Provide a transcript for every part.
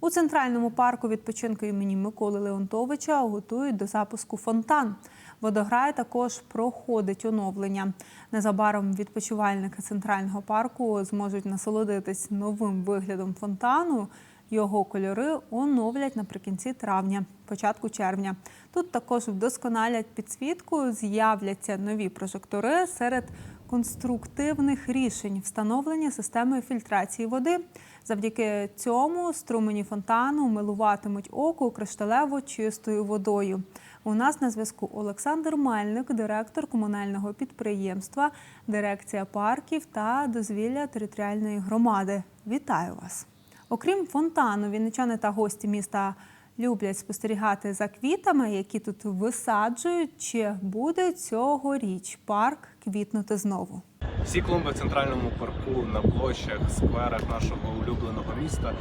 У центральному парку відпочинку імені Миколи Леонтовича готують до запуску фонтан. Водограй також проходить оновлення. Незабаром відпочивальники центрального парку зможуть насолодитись новим виглядом фонтану. Його кольори оновлять наприкінці травня, початку червня. Тут також вдосконалять підсвітку, з'являться нові прожектори серед конструктивних рішень встановлення системи фільтрації води. Завдяки цьому струмені фонтану милуватимуть око кришталево чистою водою. У нас на зв'язку Олександр Мельник, директор комунального підприємства, дирекція парків та дозвілля територіальної громади. Вітаю вас! Окрім фонтану, вінничани та гості міста люблять спостерігати за квітами, які тут висаджують. Чи буде цьогоріч парк квітнути знову? Всі клумби в центральному парку, на площах, скверах нашого улюбленого міста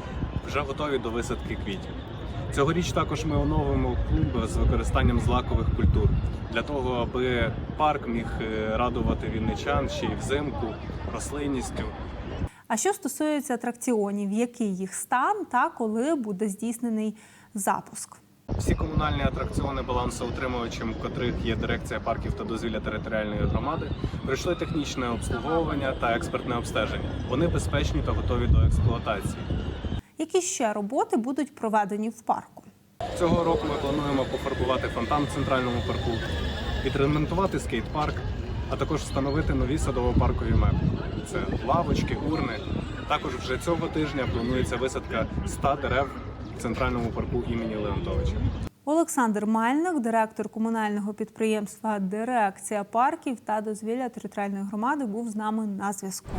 вже готові до висадки квітів. Цьогоріч також ми оновимо клумби з використанням злакових культур для того, аби парк міг е, радувати вінничан ще й взимку рослинністю. А що стосується атракціонів, який їх стан та коли буде здійснений запуск? Всі комунальні атракціони, балансоутримувачем котрих є дирекція парків та дозвілля територіальної громади, пройшли технічне обслуговування та експертне обстеження. Вони безпечні та готові до експлуатації. Які ще роботи будуть проведені в парку? Цього року ми плануємо пофарбувати фонтан в центральному парку, відремонтувати скейт-парк, а також встановити нові садово-паркові меблі. Це лавочки, урни. Також вже цього тижня планується висадка 100 дерев в центральному парку імені Леонтовича. Олександр Мальник, директор комунального підприємства Дирекція парків та дозвілля територіальної громади, був з нами на зв'язку.